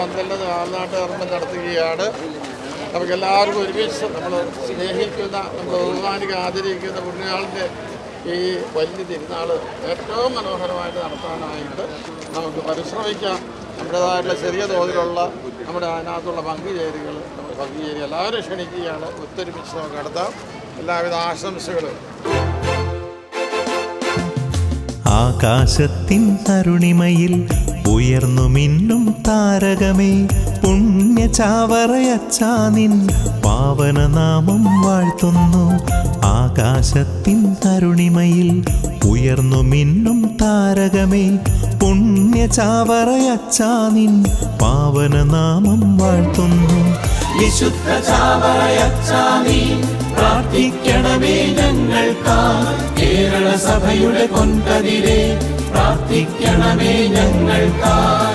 പന്തലിന് നാട്ട് കർമ്മം നടത്തുകയാണ്. നമുക്ക് എല്ലാവർക്കും ഒരുമിച്ച് നമ്മൾ സ്നേഹിക്കുന്ന നമ്മൾ ബഹുമാനിക്ക് ആദരിക്കുന്ന പുണ്യാളിന്റെ ഈ വലിയ തിരുനാൾ ഏറ്റവും മനോഹരമായിട്ട് നടത്താനായിട്ട് നമുക്ക് പരിശ്രമിക്കാം. നമ്മുടേതായിട്ടുള്ള ചെറിയ തോതിലുള്ള നമ്മുടെ അതിനകത്തുള്ള പങ്കുചേരികൾ നമ്മൾ പങ്കുചേരി എല്ലാവരും ക്ഷണിക്കുകയാണ്. ഒത്തൊരുമിച്ച് നമുക്ക് നടത്താം. എല്ലാവിധ ആശംസകളും. ആകാശത്തിൻ അരുണിമയിൽ ഉയർന്നു മിന്നും താരകമേ പുണ്യ ചാവറയച്ചാ നിൻ പാവനനാമം വാഴ്ത്തുന്നു. ആകാശത്തിൻ തരുണിമയിൽ ഉയർന്നു മിന്നും താരകമേ പുണ്യ ചാവറയച്ചാ നിൻ പാവനനാമം വാഴ്ത്തുന്നു. വിശുദ്ധ ചാവറയച്ചാ നീ പ്രാർത്ഥിക്കണമേ ഞങ്ങൾക്കാ. കേരള സഭയുടെ കൊൻകതിരെ പ്രാർത്ഥിക്കണമേ ഞങ്ങൾക്കായി